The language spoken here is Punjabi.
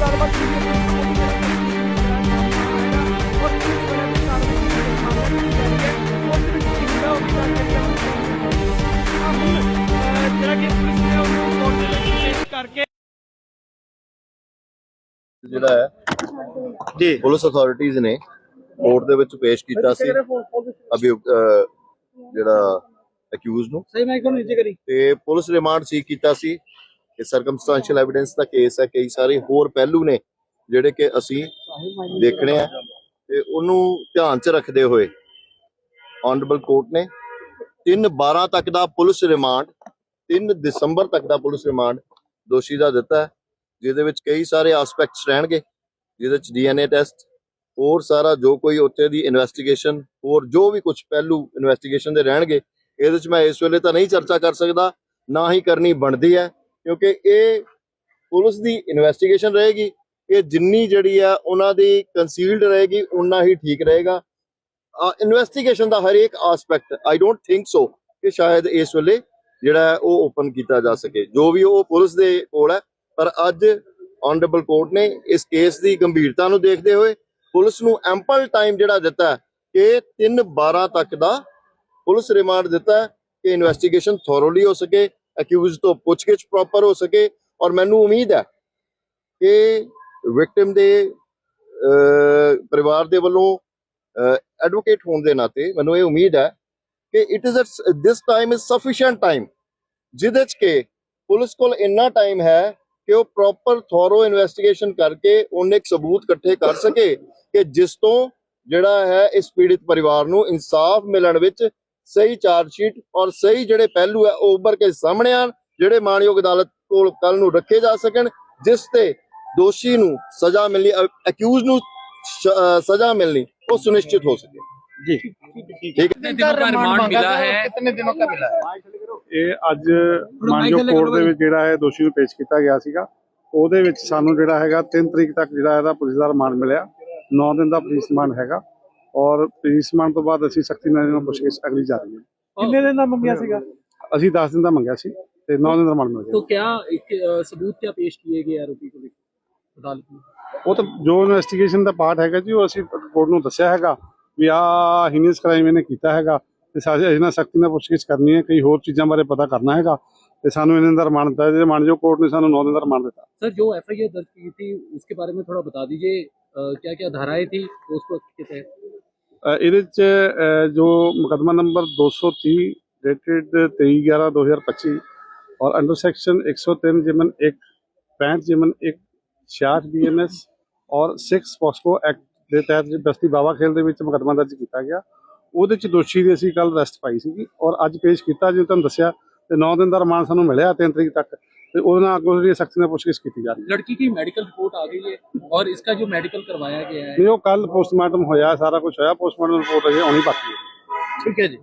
ਗੱਲਬਾਤ ਕੀਤੀ ਜਿਹੜਾ ਪੁਲਿਸ ਕਰਕੇ ਜਿਹੜਾ ਹੈ ਜੀ। ਅਥਾਰਟੀਆਂ ਨੇ ਕੋਰਟ ਦੇ ਵਿੱਚ ਪੇਸ਼ ਕੀਤਾ ਸੀ। ਅਭਿਯੁਕਤ ਜਿਹੜਾ ਅਕਿਊਜ਼ ਨੂੰ। ਸਹੀ ਮੈਂ ਕੋਲ ਨੀਚੇ ਕਰੀ? ਤੇ ਪੁਲਿਸ ਰਿਮਾਂਡ ਸੀ ਕੀਤਾ ਸੀ। ਇਹ ਸਰਕਮਸਟੈਂਸ਼ੀਅਲ ਐਵੀਡੈਂਸ ਦਾ ਕੇਸ ਹੈ, ਕਈ ਸਾਰੇ ਹੋਰ ਪਹਿਲੂ ਨੇ ਜਿਹੜੇ ਕਿ ਅਸੀਂ ਦੇਖਣੇ ਆ ਤੇ ਉਹਨੂੰ ਧਿਆਨ 'ਚ ਰੱਖਦੇ ਹੋਏ ਆਨਰੇਬਲ ਕੋਰਟ ਨੇ 3 12 ਤੱਕ ਦਾ ਪੁਲਿਸ ਰਿਮਾਂਡ 3 ਦਸੰਬਰ ਤੱਕ ਦਾ ਪੁਲਿਸ ਰਿਮਾਂਡ ਦੋਸ਼ੀ ਦਾ ਦਿੱਤਾ ਹੈ, ਜਿਹਦੇ ਵਿੱਚ ਕਈ ਸਾਰੇ ਐਸਪੈਕਟਸ ਰਹਿਣਗੇ, ਜਿਹਦੇ ਵਿੱਚ ਡੀਐਨਏ ਟੈਸਟ ਹੋਰ ਸਾਰਾ ਜੋ ਕੋਈ ਉੱਥੇ ਦੀ ਇਨਵੈਸਟੀਗੇਸ਼ਨ ਹੋਰ ਜੋ ਵੀ ਕੁਝ ਪਹਿਲੂ ਇਨਵੈਸਟੀਗੇਸ਼ਨ ਦੇ ਰਹਿਣਗੇ, ਇਹਦੇ ਵਿੱਚ ਮੈਂ ਇਸ ਵੇਲੇ ਤਾਂ ਨਹੀਂ ਚਰਚਾ ਕਰ ਸਕਦਾ, ਨਾ ਹੀ ਕਰਨੀ ਬਣਦੀ ਹੈ। ਕਿਉਂਕਿ ਇਹ ਪੁਲਿਸ ਦੀ ਇਨਵੈਸਟੀਗੇਸ਼ਨ ਰਹੇਗੀ, ਇਹ ਜਿੰਨੀ ਜਿਹੜੀ ਆ ਉਹਨਾਂ ਦੀ ਕੰਸੀਲਡ ਰਹੇਗੀ ਉਨਾ ਹੀ ਠੀਕ ਰਹੇਗਾ। ਇਨਵੈਸਟੀਗੇਸ਼ਨ ਦਾ ਹਰੇਕ aspect I don't think so ਕਿ ਸ਼ਾਇਦ ਇਸ ਵੇਲੇ ਜਿਹੜਾ ਉਹ ਓਪਨ ਕੀਤਾ ਜਾ ਸਕੇ। ਜੋ ਵੀ ਉਹ ਪੁਲਿਸ ਦੇ ਕੋਲ ਹੈ, ਪਰ ਅੱਜ ਆਨਰੇਬਲ ਕੋਰਟ ਨੇ ਇਸ ਕੇਸ ਦੀ ਗੰਭੀਰਤਾ ਨੂੰ ਦੇਖਦੇ ਹੋਏ ਪੁਲਿਸ ਨੂੰ ਐਂਪਲ ਟਾਈਮ ਜਿਹੜਾ ਦਿੱਤਾ ਕਿ 3 12 ਤੱਕ ਦਾ ਪੁਲਿਸ ਰਿਮਾਂਡ ਦਿੱਤਾ ਹੈ ਕਿ ਇਨਵੈਸਟੀਗੇਸ਼ਨ ਥੋਰੋਲੀ ਹੋ ਸਕੇ। ਅਕਿਊਜ਼ ਤੋਂ ਪੁੱਛਗਿੱਛ ਪ੍ਰੋਪਰ ਹੋ ਸਕੇ ਔਰ ਮੈਨੂੰ ਉਮੀਦ ਹੈ ਕਿ ਵਿਕਟਿਮ ਦੇ ਪਰਿਵਾਰ ਦੇ ਵੱਲੋਂ ਐਡਵੋਕੇਟ ਹੋਣ ਦੇ ਨਾਤੇ ਮੈਨੂੰ ਇਹ ਉਮੀਦ ਹੈ ਕਿ it is this time is sufficient time ਜਿਹਦੇ ਚ ਕਿ ਪੁਲਿਸ ਕੋਲ ਇੰਨਾ ਟਾਈਮ ਹੈ ਕਿ ਉਹ ਪ੍ਰੋਪਰ ਥੋਰੋ ਇਨਵੈਸਟੀਗੇਸ਼ਨ ਕਰਕੇ ਉਹਨੇ ਇੱਕ ਸਬੂਤ ਇਕੱਠੇ ਕਰ ਸਕੇ ਕਿ ਜਿਸ ਤੋਂ ਜਿਹੜਾ ਹੈ ਇਸ ਪੀੜਿਤ ਪਰਿਵਾਰ ਨੂੰ ਇਨਸਾਫ ਮਿਲਣ ਵਿੱਚ ਸਹੀ ਚਾਰਜ ਸ਼ੀਟ ਔਰ ਸਹੀ ਜਿਹੜੇ ਪਹਿਲੂ ਹੈ ਉਹ ਉੱਭਰ ਕੇ ਸਾਹਮਣੇ ਆਣ ਜਿਹੜੇ ਮਾਨਯੋਗ ਅਦਾਲਤ ਕੋਲ ਕੱਲ ਨੂੰ ਰੱਖੇ ਜਾ ਸਕਣ ਜਿਸ ਤੇ ਦੋਸ਼ੀ ਨੂੰ ਸਜ਼ਾ ਮਿਲਣੀ ਅਕਿਊਜ਼ ਨੂੰ ਸਜ਼ਾ ਮਿਲਣੀ ਉਹ ਸੁਨਿਸ਼ਚਿਤ ਹੋ ਸਕੇ। ਜੀ। ਠੀਕ ਹੈ। ਦਿਨੋਂ ਦਾ ਰਿਮਾਂਡ ਮਿਲਾ ਹੈ? ਕਿੰਨੇ ਦਿਨੋਂ ਦਾ ਮਿਲਾ ਹੈ? ਇਹ ਅੱਜ ਮਾਨਯੋਗ ਕੋਰਟ ਦੇ ਵਿੱਚ ਜਿਹੜਾ ਹੈ ਦੋਸ਼ੀ ਨੂੰ ਪੇਸ਼ ਕੀਤਾ ਗਿਆ ਸੀਗਾ ਉਹਦੇ ਵਿੱਚ ਸਾਨੂੰ ਜਿਹੜਾ ਹੈਗਾ 3 ਤਰੀਕ ਤੱਕ ਜਿਹੜਾ ਇਹਦਾ ਪੁਲਿਸ ਦਾ ਰਿਮਾਂਡ ਮਿਲਿਆ। 9 ਦਿਨ ਦਾ ਪੁਲਿਸ ਰਿਮਾਂਡ ਹੈਗਾ। ਔਰ ਪੁਲਿਸ ਰਿਮਾਂਡ ਤੋਂ ਬਾਅਦ ਅਸੀਂ ਸਖਤੀ ਨਾਲ ਇਹਨਾਂ ਨੂੰ ਪੁੱਛਗਿੱਛ ਅਗਲੀ ਜਾ ਰਹੀ ਹੈ ਕਿੰਨੇ ਦਿਨ ਦਾ ਮੰਗਿਆ ਸੀਗਾ ਅਸੀਂ 10 ਦਿਨ ਦਾ ਮੰਗਿਆ ਸੀ ਤੇ 9 ਦਿਨ ਦਾ ਰਿਮਾਂਡ ਮਿਲ तो ਗਿਆ क्या एक, अ, सबूत क्या पेश किए गए आरोपी को लेकर अदालत में ਉਹ ਤਾਂ ਜੋ ਇਨਵੈਸਟੀਗੇਸ਼ਨ ਦਾ ਪਾਰਟ ਹੈਗਾ ਜੀ ਉਹ ਅਸੀਂ ਕੋਰਟ ਨੂੰ ਦੱਸਿਆ ਹੈਗਾ ਵੀ ਆ ਹੀਨੀਅਸ ਕ੍ਰਾਈਮ ਇਹਨੇ ਕੀਤਾ ਹੈਗਾ ਤੇ ਸਾਰੇ ਇਹਨਾਂ ਸਖਤੀ ਨਾਲ ਪੁੱਛਗਿੱਛ ਕਰਨੀ ਹੈ ਕਈ ਹੋਰ ਚੀਜ਼ਾਂ ਬਾਰੇ ਪਤਾ ਕਰਨਾ ਹੈਗਾ ਤੇ ਸਾਨੂੰ ਇਹਨਾਂ ਦਾ ਰਿਮਾਂਡ ਦਿੱਤਾ ਜੇ ਮਾਨਯੋਗ ਕੋਰਟ ਨੇ ਸਾਨੂੰ 9 ਦਿਨ ਦਾ ਰਿਮਾਂਡ ਦਿੱਤਾ सर जो एफ आई आर दर्ज की थी उसके बारे में थोड़ा बता दीजिए क्या क्या धाराएं थी उसको के तहत ਅ, ਇਹਦੇ ਚ ਜੋ ਮੁਕਦਮਾ ਨੰਬਰ 230 ਡੇਟਡ 23/11/2025 ਔਰ ਅੰਡਰ ਸੈਕਸ਼ਨ 103 ਜਿਮਨ 1 65 ਜਿਮਨ 1 66 ਬੀਐਨਐਸ ਔਰ 6 ਪੋਸਕੋ ਐਕਟ ਦੇ ਤਹਿਤ ਬਸਤੀ ਬਾਵਾ ਖੇਲ ਦੇ ਵਿੱਚ ਮੁਕਦਮਾ ਦਰਜ ਕੀਤਾ ਗਿਆ। ਉਹਦੇ ਚ ਦੋਸ਼ੀ ਦੀ ਅਸੀਂ ਕੱਲ ਅਰੈਸਟ ਪਾਈ ਸੀਗੀ ਔਰ ਅੱਜ ਪੇਸ਼ ਕੀਤਾ, ਜਿਵੇਂ ਤੁਹਾਨੂੰ ਦੱਸਿਆ, ਤੇ 9 ਦਿਨ ਦਾ ਰਿਮਾਂਡ ਸਾਨੂੰ ਮਿਲਿਆ 3 ਤਰੀਕ ਤੱਕ। ਤੇ ਉਹਦੇ ਨਾਲ ਅੱਗੋਂ ਜਿਹੜੀ ਸਖਤੀ ਨਾਲ ਪੁੱਛਗਿੱਛ ਕੀਤੀ ਜਾ ਰਹੀ ਹੈ लड़की की मेडिकल रिपोर्ट आ गई है और इसका जो मेडिकल करवाया गया है ਨਹੀਂ ਉਹ ਕੱਲ ਪੋਸਟਮਾਰਟਮ ਹੋਇਆ ਸਾਰਾ ਕੁਝ ਹੋਇਆ ਪੋਸਟਮਾਰਟਮ ਰਿਪੋਰਟ ਅਜੇ ਆਉਣੀ ਬਾਕੀ ਹੈ ठीक है जी